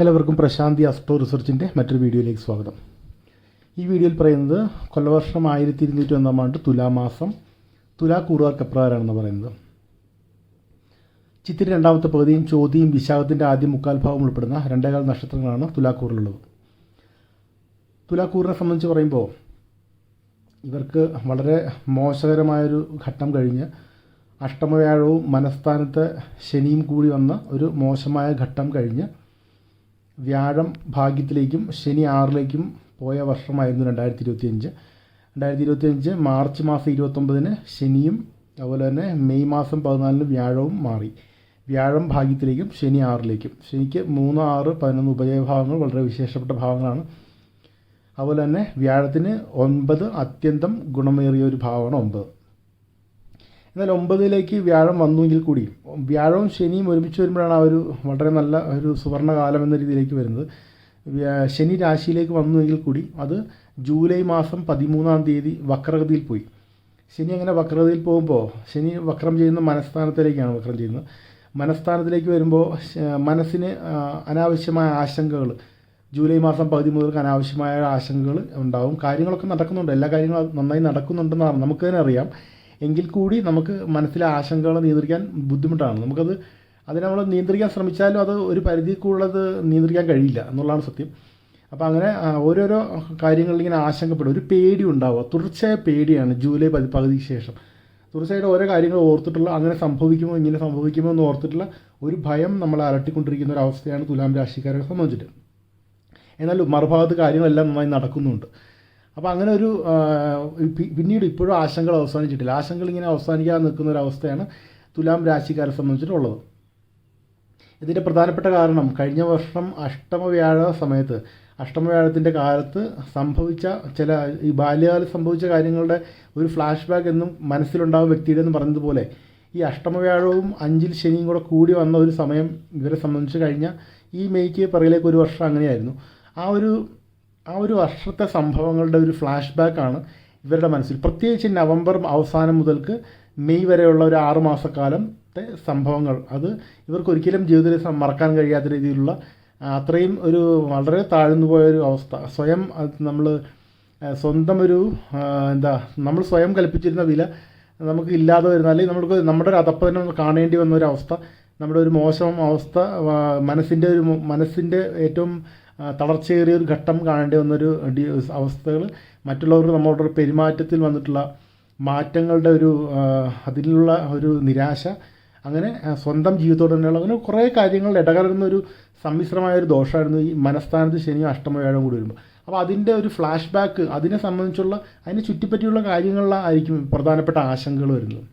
എല്ലാവർക്കും പ്രശാന്തി അസ്ട്രോ റിസർച്ചിന്റെ മറ്റൊരു വീഡിയോയിലേക്ക് സ്വാഗതം. ഈ വീഡിയോയിൽ പറയുന്നത് കൊല്ലവർഷം ആയിരത്തി ഇരുന്നൂറ്റി ഒന്നാം ആണ്ട് തുലാമാസം തുലാ കൂറുകാർക്ക് എപ്രകാരമാണെന്ന് പറയുന്നത്. ചിത്തിരി രണ്ടാമത്തെ പകുതിയും ചോതിയും വിശാഖത്തിന്റെ ആദ്യ മുക്കാൽ ഭാഗം ഉൾപ്പെടുന്ന രണ്ടേകാൽ നക്ഷത്രങ്ങളാണ് തുലാക്കൂറിലുള്ളത് തുലാക്കൂറിനെ സംബന്ധിച്ച് പറയുമ്പോൾ ഇവർക്ക് വളരെ മോശകരമായൊരു ഘട്ടം കഴിഞ്ഞ് അഷ്ടമവ്യാഴവും മനസ്ഥാനത്ത് ശനിയും കൂടി വന്ന ഒരു മോശമായ ഘട്ടം കഴിഞ്ഞ് വ്യാഴം ഭാഗ്യത്തിലേക്കും ശനി ആറിലേക്കും പോയ വർഷമായിരുന്നു രണ്ടായിരത്തി ഇരുപത്തിയഞ്ച് രണ്ടായിരത്തി ഇരുപത്തിയഞ്ച് മാർച്ച് മാസം ഇരുപത്തൊമ്പതിന് ശനിയും അതുപോലെ തന്നെ മെയ് മാസം പതിനാലിന് വ്യാഴവും മാറി. വ്യാഴം ഭാഗ്യത്തിലേക്കും ശനി ആറിലേക്കും. ശനിക്ക് മൂന്ന് ആറ് പതിനൊന്ന് ഉപജയഭാവങ്ങൾ വളരെ വിശേഷപ്പെട്ട ഭാഗങ്ങളാണ്. അതുപോലെ തന്നെ വ്യാഴത്തിന് ഒൻപത് അത്യന്തം ഗുണമേറിയ ഒരു ഭാവമാണ് ഒമ്പത്. എന്നാൽ ഒമ്പതിലേക്ക് വ്യാഴം വന്നുവെങ്കിൽ കൂടി വ്യാഴവും ശനിയും ഒരുമിച്ച് വരുമ്പോഴാണ് ആ ഒരു വളരെ നല്ല ഒരു സുവർണകാലം എന്ന രീതിയിലേക്ക് വരുന്നത്. ശനി രാശിയിലേക്ക് വന്നുവെങ്കിൽ കൂടി അത് ജൂലൈ മാസം പതിമൂന്നാം തീയതി വക്രഗതിയിൽ പോയി. ശനി അങ്ങനെ വക്രഗതിയിൽ പോകുമ്പോൾ ശനി വക്രം ചെയ്യുന്ന മനസ്ഥാനത്തിലേക്കാണ് വക്രം ചെയ്യുന്നത്. മനസ്ഥാനത്തിലേക്ക് വരുമ്പോൾ മനസ്സിന് അനാവശ്യമായ ആശങ്കകൾ ജൂലൈ മാസം പകുതി മുതൽ അനാവശ്യമായ ആശങ്കകൾ ഉണ്ടാവും. കാര്യങ്ങളൊക്കെ നടക്കുന്നുണ്ട്. എല്ലാ കാര്യങ്ങളും നന്നായി നടക്കുന്നുണ്ടെന്നാണ് നമുക്ക് തന്നെ അറിയാം. എങ്കിൽ കൂടി നമുക്ക് മനസ്സിലെ ആശങ്കകൾ നിയന്ത്രിക്കാൻ ബുദ്ധിമുട്ടാണ്. നമുക്കത് അതിനെ നമ്മൾ നിയന്ത്രിക്കാൻ ശ്രമിച്ചാലും അത് ഒരു പരിധി കൂടുതലത് നിയന്ത്രിക്കാൻ കഴിയില്ല എന്നുള്ളതാണ് സത്യം. അപ്പോൾ അങ്ങനെ ഓരോരോ കാര്യങ്ങളിൽ ഇങ്ങനെ ആശങ്കപ്പെടും. ഒരു പേടി ഉണ്ടാവുക. തുടർച്ചയായ പേടിയാണ് ജൂലൈ പതി പകുതിക്ക് ശേഷം. തീർച്ചയായിട്ടും ഓരോ കാര്യങ്ങൾ ഓർത്തിട്ടുള്ള അങ്ങനെ സംഭവിക്കുമോ ഇങ്ങനെ സംഭവിക്കുമോ എന്ന് ഓർത്തിട്ടുള്ള ഒരു ഭയം നമ്മളെ അലട്ടിക്കൊണ്ടിരിക്കുന്ന ഒരു അവസ്ഥയാണ് തുലാം രാശിക്കാരെ സംബന്ധിച്ചിട്ട്. എന്നാൽ മറുഭാഗത്ത് കാര്യങ്ങളെല്ലാം നന്നായി നടക്കുന്നുണ്ട്. അപ്പോൾ അങ്ങനെ ഒരു പിന്നീട് ഇപ്പോഴും ആശങ്കകൾ അവസാനിച്ചിട്ടില്ല. ആശങ്കകൾ ഇങ്ങനെ അവസാനിക്കാതെ നിൽക്കുന്ന ഒരു അവസ്ഥയാണ് തുലാം രാശിക്കാരെ സംബന്ധിച്ചിട്ടുള്ളത്. ഇതിന്റെ പ്രധാനപ്പെട്ട കാരണം കഴിഞ്ഞ വർഷം അഷ്ടമവ്യാഴ സമയത്ത് അഷ്ടമവ്യാഴത്തിന്റെ കാലത്ത് സംഭവിച്ച ചില ഈ ബാല്യകാലം സംഭവിച്ച കാര്യങ്ങളുടെ ഒരു ഫ്ലാഷ് ബാക്ക് എന്നും മനസ്സിലുണ്ടാകും വ്യക്തിയുടെ എന്ന് പറഞ്ഞതുപോലെ ഈ അഷ്ടമവ്യാഴവും അഞ്ചിൽ ശനിയും കൂടെ കൂടി വന്ന ഒരു സമയം ഇവരെ സംബന്ധിച്ച് കഴിഞ്ഞ ഈ മെയ്ക്ക് പിറകിലേക്ക് ഒരു വർഷം അങ്ങനെയായിരുന്നു. ആ ഒരു ആ ഒരു വർഷത്തെ സംഭവങ്ങളുടെ ഒരു ഫ്ലാഷ് ബാക്കാണ് ഇവരുടെ മനസ്സിൽ. പ്രത്യേകിച്ച് നവംബർ അവസാനം മുതൽക്ക് മെയ് വരെയുള്ള ഒരു ആറ് മാസക്കാലത്തെ സംഭവങ്ങൾ. അത് ഇവർക്ക് ഒരിക്കലും ജീവിതത്തിൽ മറക്കാൻ കഴിയാത്ത രീതിയിലുള്ള അത്രയും ഒരു വളരെ താഴ്ന്നു പോയൊരു അവസ്ഥ. സ്വയം നമ്മൾ സ്വന്തം ഒരു എന്താ നമ്മൾ സ്വയം കൽപ്പിച്ചിരുന്ന വില നമുക്ക് ഇല്ലാതെ വരുന്ന അല്ലെങ്കിൽ നമുക്ക് നമ്മുടെ ഒരു തന്നെ കാണേണ്ടി വന്ന ഒരു അവസ്ഥ. നമ്മുടെ ഒരു മോശം അവസ്ഥ മനസ്സിന്റെ ഒരു മനസ്സിന്റെ ഏറ്റവും തളർച്ചയേറിയ ഒരു ഘട്ടം കാണേണ്ടി വന്നൊരു അവസ്ഥകൾ മറ്റുള്ളവർക്ക് നമ്മളോട് പെരുമാറ്റത്തിൽ വന്നിട്ടുള്ള മാറ്റങ്ങളുടെ ഒരു അതിലുള്ള ഒരു നിരാശ അങ്ങനെ സ്വന്തം ജീവിതത്തോട് തന്നെയുള്ള അങ്ങനെ കുറേ കാര്യങ്ങൾ ഇടകലർന്ന ഒരു സമ്മിശ്രമായ ഒരു ദോഷമായിരുന്നു ഈ മനസ്ഥാനത്ത് ശനിയും അഷ്ടമവേഴം കൂടി വരുമ്പോൾ. അപ്പോൾ അതിന്റെ ഒരു ഫ്ലാഷ് ബാക്ക് അതിനെ സംബന്ധിച്ചുള്ള അതിനെ ചുറ്റിപ്പറ്റിയുള്ള കാര്യങ്ങളിലായിരിക്കും പ്രധാനപ്പെട്ട ആശങ്കകൾ വരുന്നത്.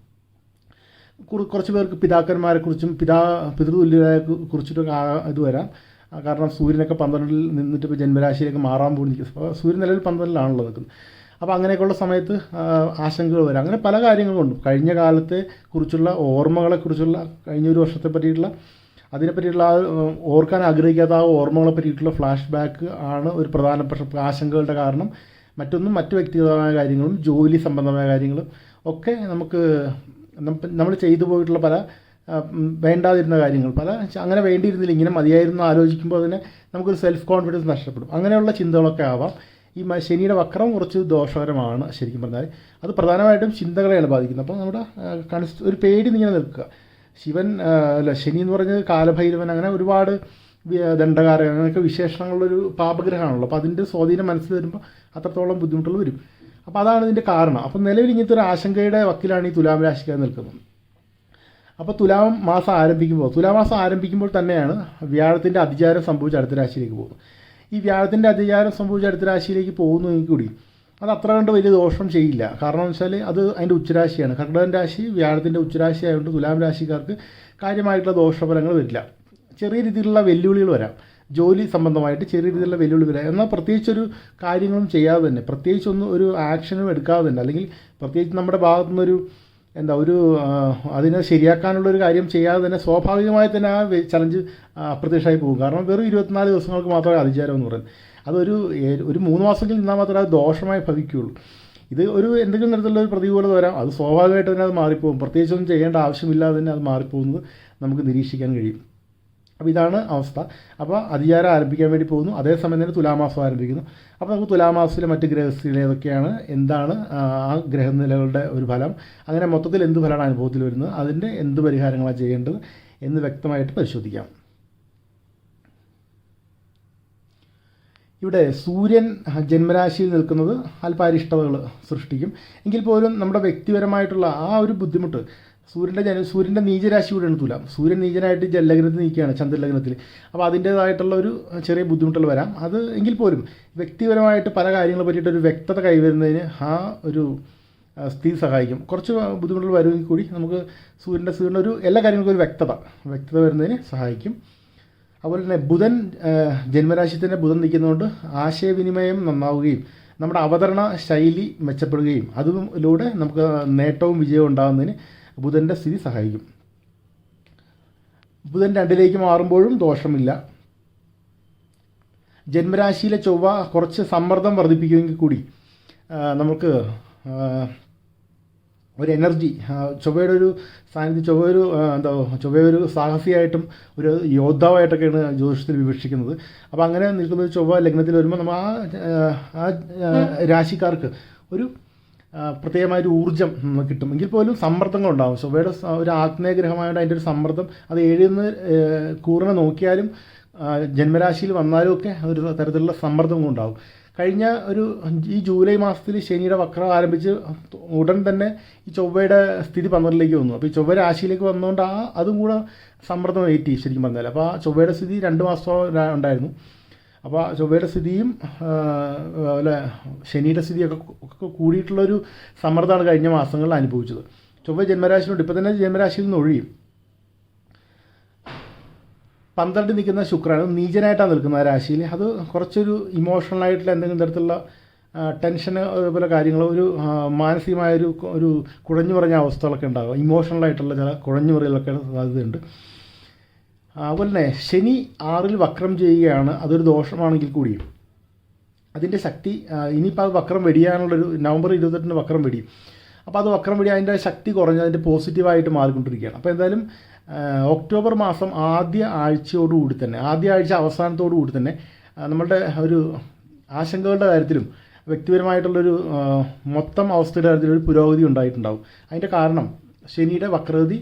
കുറച്ച് പേർക്ക് പിതാക്കന്മാരെക്കുറിച്ചും പിതാ പിതൃതുല്യരെ കുറിച്ചിട്ടൊക്കെ ഇത് വരാം. കാരണം സൂര്യനൊക്കെ പന്ത്രണ്ടിൽ നിന്നിട്ട് ഇപ്പോൾ ജന്മരാശിയിലേക്ക് മാറാൻ പോകുന്ന സൂര്യൻ നിലവിൽ പന്ത്രണ്ടിലാണല്ലോ നിൽക്കുന്നത്. അപ്പോൾ അങ്ങനെയൊക്കെയുള്ള സമയത്ത് ആശങ്കകൾ വരാം. അങ്ങനെ പല കാര്യങ്ങളുണ്ട് കഴിഞ്ഞ കാലത്തെ കുറിച്ചുള്ള ഓർമ്മകളെക്കുറിച്ചുള്ള കഴിഞ്ഞ ഒരു വർഷത്തെ പറ്റിയിട്ടുള്ള അതിനെപ്പറ്റിയിട്ടുള്ള ആ ഓർക്കാൻ ആഗ്രഹിക്കാത്ത ആ ഓർമ്മകളെ പറ്റിയിട്ടുള്ള ഫ്ലാഷ് ബാക്ക് ആണ് ഒരു പ്രധാനപ്പെട്ട ആശങ്കകളുടെ കാരണം മറ്റൊന്നും മറ്റു വ്യക്തിഗതമായ കാര്യങ്ങളും ജോലി സംബന്ധമായ കാര്യങ്ങളും ഒക്കെ നമുക്ക് നമ്മൾ ചെയ്തു പോയിട്ടുള്ള പല വേണ്ടാതിരുന്ന കാര്യങ്ങൾ. പല അങ്ങനെ വേണ്ടിയിരുന്നില്ല. ഇങ്ങനെ മതിയായിരുന്നു ആലോചിക്കുമ്പോൾ തന്നെ നമുക്കൊരു സെൽഫ് കോൺഫിഡൻസ് നഷ്ടപ്പെടും. അങ്ങനെയുള്ള ചിന്തകളൊക്കെ ആവാം. ഈ ശനിയുടെ വക്രം കുറച്ച് ദോഷകരമാണ് ശരിക്കും പറഞ്ഞാൽ. അത് പ്രധാനമായിട്ടും ചിന്തകളെയാണ് ബാധിക്കുന്നത്. അപ്പോൾ നമ്മുടെ കൺസ് ഒരു പേടി ഇങ്ങനെ നിൽക്കുക. ശിവൻ അല്ല ശനി എന്ന് പറഞ്ഞത് കാലഭൈരവൻ അങ്ങനെ ഒരുപാട് ദണ്ഡകാര അങ്ങനെയൊക്കെ വിശേഷണങ്ങളുള്ളൊരു പാപഗ്രഹമാണല്ലോ. അപ്പോൾ അതിന്റെ സ്വാധീനം മനസ്സിൽ വരുമ്പോൾ അത്രത്തോളം ബുദ്ധിമുട്ടുകൾ വരും. അപ്പോൾ അതാണ് ഇതിന്റെ കാരണം. അപ്പോൾ നിലവിൽ ഇങ്ങനത്തെ ഒരു ആശങ്കയുടെ വക്കിലാണ് ഈ തുലാം രാശിക്കാർ നിൽക്കുന്നത്. അപ്പോൾ തുലാം മാസം ആരംഭിക്കുമ്പോൾ തുലാമാസം ആരംഭിക്കുമ്പോൾ തന്നെയാണ് വ്യാഴത്തിന്റെ അതിചാരം സംഭവിച്ച് അടുത്ത രാശിയിലേക്ക് പോകുന്നത്. ഈ വ്യാഴത്തിന്റെ അതിചാരം സംഭവിച്ച് അടുത്ത രാശിയിലേക്ക് പോകുന്നെങ്കിൽ കൂടി അത് അത്ര കണ്ട് വലിയ ദോഷം ചെയ്യില്ല. കാരണം എന്ന് വെച്ചാൽ അത് അതിന്റെ ഉച്ചരാശിയാണ്. കർക്കിടകൻ രാശി വ്യാഴത്തിന്റെ ഉച്ചരാശി ആയതുകൊണ്ട് തുലാം രാശിക്കാർക്ക് കാര്യമായിട്ടുള്ള ദോഷഫലങ്ങൾ വരില്ല. ചെറിയ രീതിയിലുള്ള വെല്ലുവിളികൾ വരാം. ജോലി സംബന്ധമായിട്ട് ചെറിയ രീതിയിലുള്ള വെല്ലുവിളി വരാം. എന്നാൽ പ്രത്യേകിച്ചൊരു കാര്യങ്ങളും ചെയ്യാതെ തന്നെ പ്രത്യേകിച്ചൊന്നും ഒരു ആക്ഷനും എടുക്കാതെ തന്നെ അല്ലെങ്കിൽ പ്രത്യേകിച്ച് നമ്മുടെ ഭാഗത്തു നിന്നൊരു എന്താ ഒരു അതിനെ ശരിയാക്കാനുള്ള ഒരു കാര്യം ചെയ്യാതെ തന്നെ സ്വാഭാവികമായി തന്നെ ആ ചലഞ്ച് അപ്രത്യക്ഷമായി പോകും. കാരണം വെറും ഇരുപത്തിനാല് ദിവസങ്ങൾക്ക് മാത്രമേ അതിചാരം എന്ന് പറയുന്നത്. അതൊരു ഒരു മൂന്ന് മാസമെങ്കിലും നിന്നാൽ മാത്രമേ അത് ദോഷമായി ഭവിക്കുകയുള്ളൂ. ഇത് ഒരു എന്തെങ്കിലും തരത്തിലുള്ള പ്രതികൂലത വരാം. അത് സ്വാഭാവികമായിട്ട് തന്നെ അത് മാറിപ്പോകും. പ്രത്യേകിച്ചൊന്നും ചെയ്യേണ്ട ആവശ്യമില്ലാതെ തന്നെ അത് മാറിപ്പോകുന്നത് നമുക്ക് നിരീക്ഷിക്കാൻ കഴിയും. അപ്പോൾ ഇതാണ് അവസ്ഥ. അപ്പോൾ അധികാരം ആരംഭിക്കാൻ വേണ്ടി പോകുന്നു. അതേസമയം തന്നെ തുലാമാസം ആരംഭിക്കുന്നു. അപ്പോൾ നമുക്ക് തുലാമാസത്തിലെ മറ്റ് ഗ്രഹസ്ഥിതികൾ എന്താണ് ആ ഗ്രഹനിലകളുടെ ഒരു ഫലം അങ്ങനെ മൊത്തത്തിൽ എന്ത് ഫലമാണ് അനുഭവത്തിൽ വരുന്നത് അതിന്റെ എന്ത് പരിഹാരങ്ങളാണ് ചെയ്യേണ്ടത് എന്ന് വ്യക്തമായിട്ട് പരിശോധിക്കാം. ഇവിടെ സൂര്യൻ ജന്മരാശിയിൽ നിൽക്കുന്നത് അല്പാരിഷ്ടതകൾ സൃഷ്ടിക്കും. എങ്കിൽ പോലും നമ്മുടെ വ്യക്തിപരമായിട്ടുള്ള ആ ഒരു ബുദ്ധിമുട്ട് സൂര്യന്റെ ജന സൂര്യന്റെ നീചരാശി കൂടെയാണ് തുലാം സൂര്യൻ നീചനായിട്ട് ജലലഗ്നത്തിൽ നിൽക്കുകയാണ് ചന്ദ്രലഗ്നത്തിൽ അപ്പോൾ അതിന്റേതായിട്ടുള്ള ഒരു ചെറിയ ബുദ്ധിമുട്ടുകൾ വരാം. അത് എങ്കിൽ പോലും വ്യക്തിപരമായിട്ട് പല കാര്യങ്ങളെ പറ്റിയിട്ട് ഒരു വ്യക്തത കൈവരുന്നതിന് ആ ഒരു സ്ഥിതി സഹായിക്കും. കുറച്ച് ബുദ്ധിമുട്ടുകൾ വരുമെങ്കിൽ കൂടി നമുക്ക് സൂര്യന്റെ സൂര്യന്റെ ഒരു എല്ലാ കാര്യങ്ങൾക്കും ഒരു വ്യക്തത വ്യക്തത വരുന്നതിന് സഹായിക്കും. അതുപോലെ തന്നെ ബുധൻ ആ, ജന്മരാശി തന്നെ ബുധൻ നിൽക്കുന്നതുകൊണ്ട് ആശയവിനിമയം നന്നാവുകയും നമ്മുടെ അവതരണ ശൈലി മെച്ചപ്പെടുകയും അതിലൂടെ നമുക്ക് നേട്ടവും വിജയവും ഉണ്ടാകുന്നതിന് ബുധന്റെ സ്ഥിതി സഹായിക്കും. ബുധൻ രണ്ടിലേക്ക് മാറുമ്പോഴും ദോഷമില്ല. ജന്മരാശിയിലെ ചൊവ്വ കുറച്ച് സമ്മർദ്ദം വർദ്ധിപ്പിക്കുമെങ്കിൽ കൂടി നമുക്ക് ഒരു എനർജി ചൊവ്വയുടെ ഒരു സാന്നിധ്യം ചൊവ്വ ഒരു എന്താ ചൊവ്വ ഒരു സാഹസിയായിട്ടും ഒരു യോദ്ധാവായിട്ടൊക്കെയാണ് ജ്യോതിഷത്തിൽ വിവക്ഷിക്കുന്നത്. അപ്പോൾ അങ്ങനെ നിൽക്കുന്ന ഒരു ചൊവ്വ ലഗ്നത്തിൽ വരുമ്പോൾ നമ്മൾ ആ രാശിക്കാർക്ക് ഒരു ആ, പ്രത്യേകമായൊരു ഊർജം കിട്ടും. എങ്കിൽ പോലും സമ്മർദ്ദങ്ങൾ ഉണ്ടാകും ചൊവ്വയുടെ ഒരു ആഗ്നേയഗ്രഹമായിട്ട് അതിന്റെ ഒരു സമ്മർദ്ദം അത് എഴുതുന്ന കൂറിനെ നോക്കിയാലും ജന്മരാശിയിൽ വന്നാലും ഒക്കെ ഒരു തരത്തിലുള്ള സമ്മർദ്ദം ഉണ്ടാകും കഴിഞ്ഞ ഒരു ഈ ജൂലൈ മാസത്തിൽ ശനിയുടെ വക്രം ആരംഭിച്ച് ഉടൻ തന്നെ ഈ ചൊവ്വയുടെ സ്ഥിതി പന്ത്രണ്ടിലേക്ക് വന്നു. അപ്പോൾ ഈ ചൊവ്വ രാശിയിലേക്ക് വന്നുകൊണ്ട് ആ അതും കൂടെ സമ്മർദ്ദം ഏറ്റി ശരിക്കും പറഞ്ഞാൽ അപ്പോൾ ആ ചൊവ്വയുടെ സ്ഥിതി രണ്ട് മാസത്തോളം ഉണ്ടായിരുന്നു. അപ്പോൾ ചൊവ്വയുടെ സ്ഥിതിയും അല്ല ശനിയുടെ സ്ഥിതിയൊക്കെ കൂടിയിട്ടുള്ളൊരു സമ്മർദ്ദമാണ് കഴിഞ്ഞ മാസങ്ങളിൽ അനുഭവിച്ചത്. ചൊവ്വ ജന്മരാശിയിലുണ്ട്. ഇപ്പോൾ തന്നെ ജന്മരാശിയിൽ നിന്ന് ഒഴിയും പന്ത്രണ്ട് നിൽക്കുന്ന ശുക്രാണ് നീചനായിട്ടാണ് നിൽക്കുന്ന രാശിയിൽ. അത് കുറച്ചൊരു ഇമോഷണൽ ആയിട്ടുള്ള എന്തെങ്കിലും തരത്തിലുള്ള ടെൻഷന് അതുപോലെ കാര്യങ്ങൾ ഒരു മാനസികമായ മാനസികമായൊരു ഒരു കുഴഞ്ഞു പറഞ്ഞ അവസ്ഥകളൊക്കെ ഉണ്ടാകും ഇമോഷണൽ ആയിട്ടുള്ള ചില കുഴഞ്ഞു പറയലൊക്കെ സാധ്യതയുണ്ട്. അതുപോലെ തന്നെ ശനി ആറിൽ വക്രം ചെയ്യുകയാണ്. അതൊരു ദോഷമാണെങ്കിൽ കൂടിയും. അതിന്റെ ശക്തി ഇനിയിപ്പോൾ അത് വക്രം വെടിയാനുള്ളൊരു നവംബർ ഇരുപത്തെട്ടിന് വക്രം വെടിയും അപ്പോൾ അത് വക്രം വെടി അതിന്റെ ശക്തി കുറഞ്ഞ് അതിന്റെ പോസിറ്റീവായിട്ട് മാറിക്കൊണ്ടിരിക്കുകയാണ്. അപ്പോൾ എന്തായാലും ഒക്ടോബർ മാസം ആദ്യ ആഴ്ചയോടുകൂടി തന്നെ ആദ്യ ആഴ്ച അവസാനത്തോടുകൂടി തന്നെ നമ്മളുടെ ഒരു ആശങ്കകളുടെ കാര്യത്തിലും വ്യക്തിപരമായിട്ടുള്ളൊരു മൊത്തം അവസ്ഥയുടെ കാര്യത്തിൽ ഒരു പുരോഗതി ഉണ്ടായിട്ടുണ്ടാവും. അതിന്റെ കാരണം ശനിയുടെ വക്രതി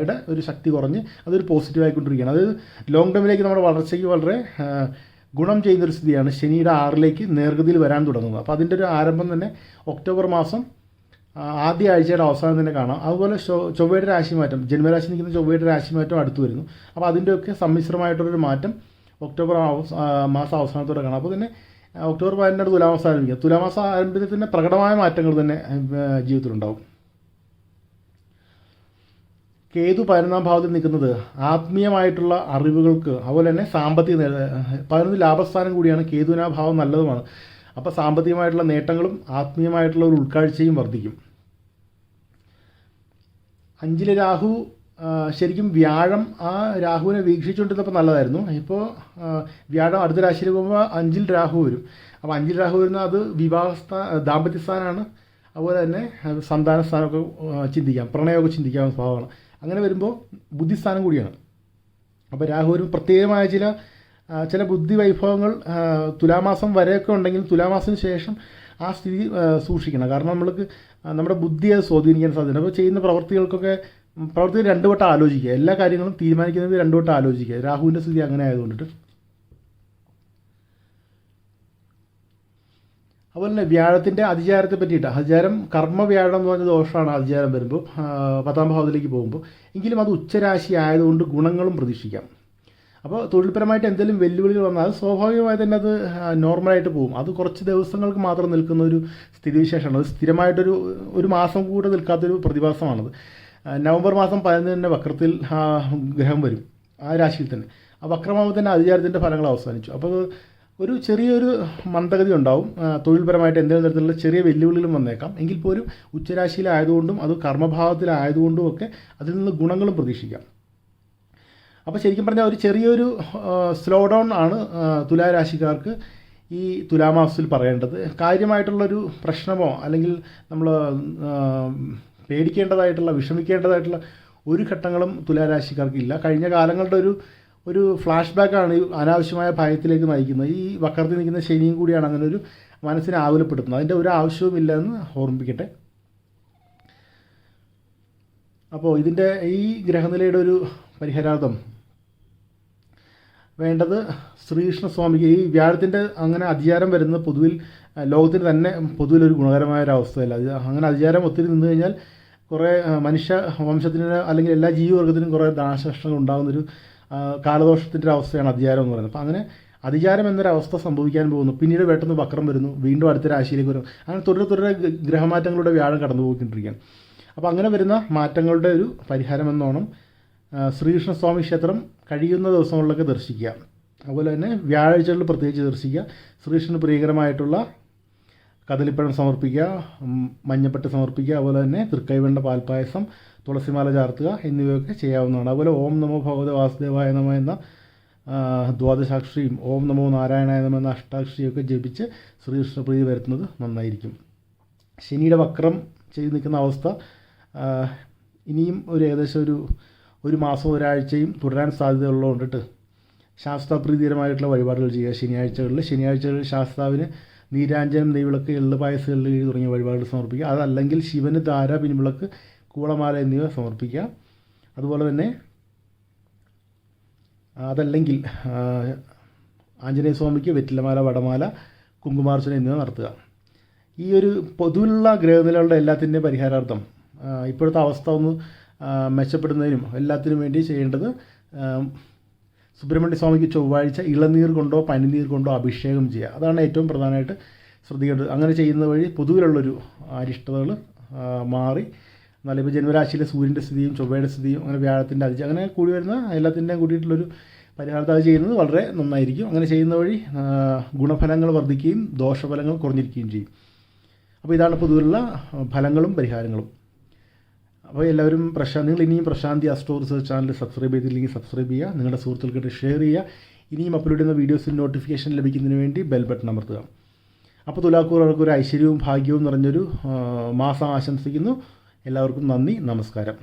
യുടെ ഒരു ശക്തി കുറഞ്ഞ് അതൊരു പോസിറ്റീവ് ആയിക്കൊണ്ടിരിക്കുകയാണ്. അതായത് ലോങ് ടേമിലേക്ക് നമ്മുടെ വളർച്ചയ്ക്ക് വളരെ ഗുണം ചെയ്യുന്നൊരു സ്ഥിതിയാണ് ശനിയുടെ ആറിലേക്ക് നേർഗതിയിൽ വരാൻ തുടങ്ങുന്നത്. അപ്പോൾ അതിന്റെ ഒരു ആരംഭം തന്നെ ഒക്ടോബർ മാസം ആദ്യ ആഴ്ചയുടെ അവസാനം തന്നെ കാണാം. അതുപോലെ ചൊവ്വയുടെ രാശിമാറ്റം ജന്മരാശി നിൽക്കുന്ന ചൊവ്വയുടെ രാശിമാറ്റം അടുത്തു വരുന്നു. അപ്പോൾ അതിന്റെയൊക്കെ സമ്മിശ്രമായിട്ടുള്ളൊരു മാറ്റം ഒക്ടോബർ മാസം അവസാനത്തോടെ കാണാം. അപ്പോൾ തന്നെ ഒക്ടോബർ പതിനെട്ടാണ് തുലാമാസം ആരംഭിക്കുക. തുലാമാസം ആരംഭിച്ചതിൽ തന്നെ പ്രകടമായ മാറ്റങ്ങൾ തന്നെ ജീവിതത്തിലുണ്ടാവും. കേതു പതിനൊന്നാം ഭാവത്തിൽ നിൽക്കുന്നത് ആത്മീയമായിട്ടുള്ള അറിവുകൾക്ക് അതുപോലെ തന്നെ സാമ്പത്തിക പതിനൊന്ന് ലാഭസ്ഥാനം കൂടിയാണ് കേതുവിനാ ഭാവം നല്ലതുമാണ്. അപ്പോൾ സാമ്പത്തികമായിട്ടുള്ള നേട്ടങ്ങളും ആത്മീയമായിട്ടുള്ള ഒരു ഉൾക്കാഴ്ചയും വർദ്ധിക്കും. അഞ്ചിലെ രാഹു ശരിക്കും വ്യാഴം ആ രാഹുവിനെ വീക്ഷിച്ചുകൊണ്ടിരുന്നപ്പോൾ നല്ലതായിരുന്നു. ഇപ്പോൾ വ്യാഴം അടുത്ത രാശിയിൽ പോകുമ്പോൾ അഞ്ചിൽ രാഹു വരും. അപ്പോൾ അഞ്ചിൽ രാഹു വരുന്ന അത് വിവാഹസ്ഥാ ദാമ്പത്യസ്ഥാനമാണ് അതുപോലെ തന്നെ സന്താന സ്ഥാനമൊക്കെ ചിന്തിക്കാം. പ്രണയമൊക്കെ ചിന്തിക്കാവുന്ന സ്വഭാവമാണ്. അങ്ങനെ വരുമ്പോൾ ബുദ്ധിസ്ഥാനം കൂടിയാണ്. അപ്പോൾ രാഹു ഒരു പ്രത്യേകമായ ചില ചില ബുദ്ധി വൈഭവങ്ങൾ തുലാമാസം വരെയൊക്കെ ഉണ്ടെങ്കിൽ തുലാമാസത്തിന് ശേഷം ആ സ്ഥിതി സൂക്ഷിക്കണം. കാരണം നമ്മൾക്ക് നമ്മുടെ ബുദ്ധിയെ സ്വാധീനിക്കാൻ സാധ്യത അപ്പോൾ ചെയ്യുന്ന പ്രവർത്തികൾക്കൊക്കെ ഉം, പ്രവൃത്തി രണ്ടു വട്ടം ആലോചിക്കുക. എല്ലാ കാര്യങ്ങളും തീരുമാനിക്കുന്നത് രണ്ടു വട്ടം ആലോചിക്കുക. രാഹുവിന്റെ സ്ഥിതി അങ്ങനെ ആയതുകൊണ്ടിട്ട്. അതുപോലെ തന്നെ വ്യാഴത്തിന്റെ അതിചാരത്തെ പറ്റിയിട്ട്. അതിചാരം കർമ്മ വ്യാഴം എന്ന് പറഞ്ഞ ദോഷമാണ് അതിചാരം വരുമ്പോൾ പത്താം ഭാവത്തിലേക്ക് പോകുമ്പോൾ എങ്കിലും അത് ഉച്ചരാശി ആയതുകൊണ്ട് ഗുണങ്ങളും പ്രതീക്ഷിക്കാം. അപ്പോൾ തൊഴിൽപരമായിട്ട് എന്തെങ്കിലും വെല്ലുവിളികൾ വന്നാൽ സ്വാഭാവികമായി തന്നെ അത് നോർമലായിട്ട് പോകും. അത് കുറച്ച് ദിവസങ്ങൾക്ക് മാത്രം നിൽക്കുന്ന ഒരു സ്ഥിതിവിശേഷമാണ്. അത് സ്ഥിരമായിട്ടൊരു ഒരു മാസം കൂടെ നിൽക്കാത്തൊരു പ്രതിഭാസമാണത്. നവംബർ മാസം പതിനൊന്നിന് വക്രത്തിൽ ഗ്രഹം വരും. ആ രാശിയിൽ തന്നെ. ആ വക്രമാകുമ്പോൾ തന്നെ അതിചാരത്തിന്റെ ഫലങ്ങൾ അവസാനിച്ചു. അപ്പോൾ ഒരു ചെറിയൊരു മന്ദഗതി ഉണ്ടാവും. തൊഴിൽപരമായിട്ട് എന്തെങ്കിലും തരത്തിലുള്ള ചെറിയ വെല്ലുവിളികളും വന്നേക്കാം. എങ്കിൽ പോലും ഉച്ചരാശിയിലായതുകൊണ്ടും അത് കർമ്മഭാവത്തിലായതുകൊണ്ടും ഒക്കെ അതിൽ നിന്ന് ഗുണങ്ങളും പ്രതീക്ഷിക്കാം. അപ്പോൾ ശരിക്കും പറഞ്ഞാൽ ഒരു ചെറിയൊരു സ്ലോ ഡൗൺ ആണ് തുലാരാശിക്കാർക്ക് ഈ തുലാമാസത്തിൽ പറയേണ്ടത്. കാര്യമായിട്ടുള്ളൊരു പ്രശ്നമോ അല്ലെങ്കിൽ നമ്മൾ പേടിക്കേണ്ടതായിട്ടുള്ള വിഷമിക്കേണ്ടതായിട്ടുള്ള ഒരു ഘട്ടങ്ങളും തുലാരാശിക്കാർക്ക് ഇല്ല കഴിഞ്ഞ കാലങ്ങളുടെ ഒരു ഒരു ഫ്ലാഷ് ബാക്കാണ് ഈ അനാവശ്യമായ ഭയത്തിലേക്ക് നയിക്കുന്നത്. ഈ വക്രത്തിൽ നിൽക്കുന്ന ശനിയും കൂടിയാണ് അങ്ങനെ ഒരു മനസ്സിനെ ആകുലപ്പെടുത്തുന്നത്. അതിന്റെ ഒരു ആവശ്യവുമില്ല എന്ന് ഓർമ്മിപ്പിക്കട്ടെ. അപ്പോൾ ഇതിന്റെ ഈ ഗ്രഹനിലയുടെ ഒരു പരിഹാരാർത്ഥം. വേണ്ടത് ശ്രീകൃഷ്ണസ്വാമിക്ക് ഈ വ്യാഴത്തിന്റെ അങ്ങനെ അധികാരം വരുന്നത് പൊതുവിൽ ലോകത്തിന് തന്നെ പൊതുവിൽ ഒരു ഗുണകരമായ ഒരു അവസ്ഥയല്ല അത് അങ്ങനെ അധികാരം ഒത്തിരി നിന്ന് കഴിഞ്ഞാൽ കുറേ മനുഷ്യ വംശത്തിന് അല്ലെങ്കിൽ എല്ലാ ജീവിവർഗത്തിനും കുറേ നാശനഷ്ടങ്ങൾ ഉണ്ടാകുന്നൊരു കാലദോഷത്തിന്റെ അവസ്ഥയാണ് അധികാരം എന്ന് പറയുന്നത്. അപ്പോൾ അങ്ങനെ അധികാരം എന്നൊരവസ്ഥ സംഭവിക്കാൻ പോകുന്നു. പിന്നീട് പെട്ടെന്ന് വക്രം വരുന്നു. വീണ്ടും അടുത്ത രാശിയിലേക്ക് വരും. അങ്ങനെ തുടരെ തുടരെ ഗ്രഹമാറ്റങ്ങളുടെ വ്യാഴം കടന്നു പോയിക്കൊണ്ടിരിക്കുകയാണ് അപ്പോൾ അങ്ങനെ വരുന്ന മാറ്റങ്ങളുടെ ഒരു പരിഹാരം എന്നോണം ശ്രീകൃഷ്ണസ്വാമി ക്ഷേത്രം കഴിയുന്ന ദിവസങ്ങളിലൊക്കെ ദർശിക്കുക. അതുപോലെ തന്നെ വ്യാഴാഴ്ചകളിൽ പ്രത്യേകിച്ച് ദർശിക്കുക. ശ്രീകൃഷ്ണന് പ്രിയകരമായിട്ടുള്ള കദളിപ്പഴം സമർപ്പിക്കുക മഞ്ഞപ്പെട്ട് സമർപ്പിക്കുക അതുപോലെ തന്നെ തൃക്കൈവെണ്ണ പാൽപ്പായസം തുളസിമാല ചാർത്തുക എന്നിവയൊക്കെ ചെയ്യാവുന്നതാണ്. അതുപോലെ ഓം നമോ ഭഗവത വാസുദേവായ നമ എന്ന ദ്വാദശാക്ഷിയും ഓം നമോ നാരായണായ നമ എന്ന അഷ്ടാക്ഷരിയൊക്കെ ജപിച്ച് ശ്രീകൃഷ്ണ പ്രീതി വരുത്തുന്നത് നന്നായിരിക്കും. ശനിയുടെ വക്രം ചെയ്തു നിൽക്കുന്ന അവസ്ഥ ഇനിയും ഒരു ഏകദേശം ഒരു ഒരു മാസം ഒരാഴ്ചയും തുടരാൻ സാധ്യതയുള്ളതുകൊണ്ടിട്ട് ശാസ്താപ്രീതികരമായിട്ടുള്ള വഴിപാടുകൾ ചെയ്യുക ശനിയാഴ്ചകളിൽ. ശനിയാഴ്ചകളിൽ ശാസ്താവിന് നീരാഞ്ജനം നെയ്വിളക്ക് എള്ള് പായസം എള്ള് കിഴി തുടങ്ങിയ വഴിപാടുകൾ സമർപ്പിക്കുക. അതല്ലെങ്കിൽ ശിവന് ധാര പിൻവിളക്ക് കൂളമാല എന്നിവ സമർപ്പിക്കുക. അതുപോലെ തന്നെ അതല്ലെങ്കിൽ ആഞ്ജനേയ സ്വാമിക്ക് വെറ്റിലമാല വടമാല കുങ്കുമാർച്ചന എന്നിവ നടത്തുക. ഈ ഒരു പൊതുവിലുള്ള ഗ്രഹനിലകളുടെ എല്ലാത്തിന്റെയും പരിഹാരാർത്ഥം ഇപ്പോഴത്തെ അവസ്ഥ ഒന്ന് മെച്ചപ്പെടുന്നതിനും എല്ലാത്തിനും വേണ്ടി ചെയ്യേണ്ടത് സുബ്രഹ്മണ്യ സ്വാമിക്ക് ചൊവ്വാഴ്ച ഇളനീർ കൊണ്ടോ പനിനീർ കൊണ്ടോ അഭിഷേകം ചെയ്യുക. അതാണ് ഏറ്റവും പ്രധാനമായിട്ട് ശ്രദ്ധിക്കേണ്ടത്. അങ്ങനെ ചെയ്യുന്ന വഴി പൊതുവിലുള്ളൊരു അരിഷ്ടതകൾ മാറി. എന്നാൽ ഇപ്പോൾ ജന്മരാശിയിലെ സൂര്യന്റെ സ്ഥിതിയും ചൊവ്വയുടെ സ്ഥിതിയും അങ്ങനെ വ്യാഴത്തിന്റെ അതിജ് അങ്ങനെ കൂടി വരുന്ന എല്ലാത്തിന്റെയും കൂടിയിട്ടുള്ളൊരു പരിഹാരത അത് ചെയ്യുന്നത് വളരെ നന്നായിരിക്കും. അങ്ങനെ ചെയ്യുന്ന വഴി ഗുണഫലങ്ങൾ വർദ്ധിക്കുകയും ദോഷഫലങ്ങൾ കുറഞ്ഞിരിക്കുകയും ചെയ്യും. അപ്പോൾ ഇതാണ് പൊതുവിലുള്ള ഫലങ്ങളും പരിഹാരങ്ങളും. അപ്പോൾ എല്ലാവരും പ്രശാന്ത് നിങ്ങൾ ഇനിയും Prashanthi astro research channel subscribe ചെയ്തില്ലെങ്കിൽ സബ്സ്ക്രൈബ് ചെയ്യുക നിങ്ങളുടെ സുഹൃത്തുക്കൾക്ക് ഷെയർ ചെയ്യുക ഇനിയും അപ്ലോഡ് ചെയ്യുന്ന വീഡിയോസിന് നോട്ടിഫിക്കേഷൻ ലഭിക്കുന്നതിന് വേണ്ടി ബെൽ ബട്ടൺ അമർത്തുക. അപ്പോൾ തുലാക്കൂറുകൾക്ക് ഒരു ഐശ്വര്യവും ഭാഗ്യവും നിറഞ്ഞൊരു മാസം ആശംസിക്കുന്നു. എല്ലാവർക്കും നന്ദി നമസ്കാരം.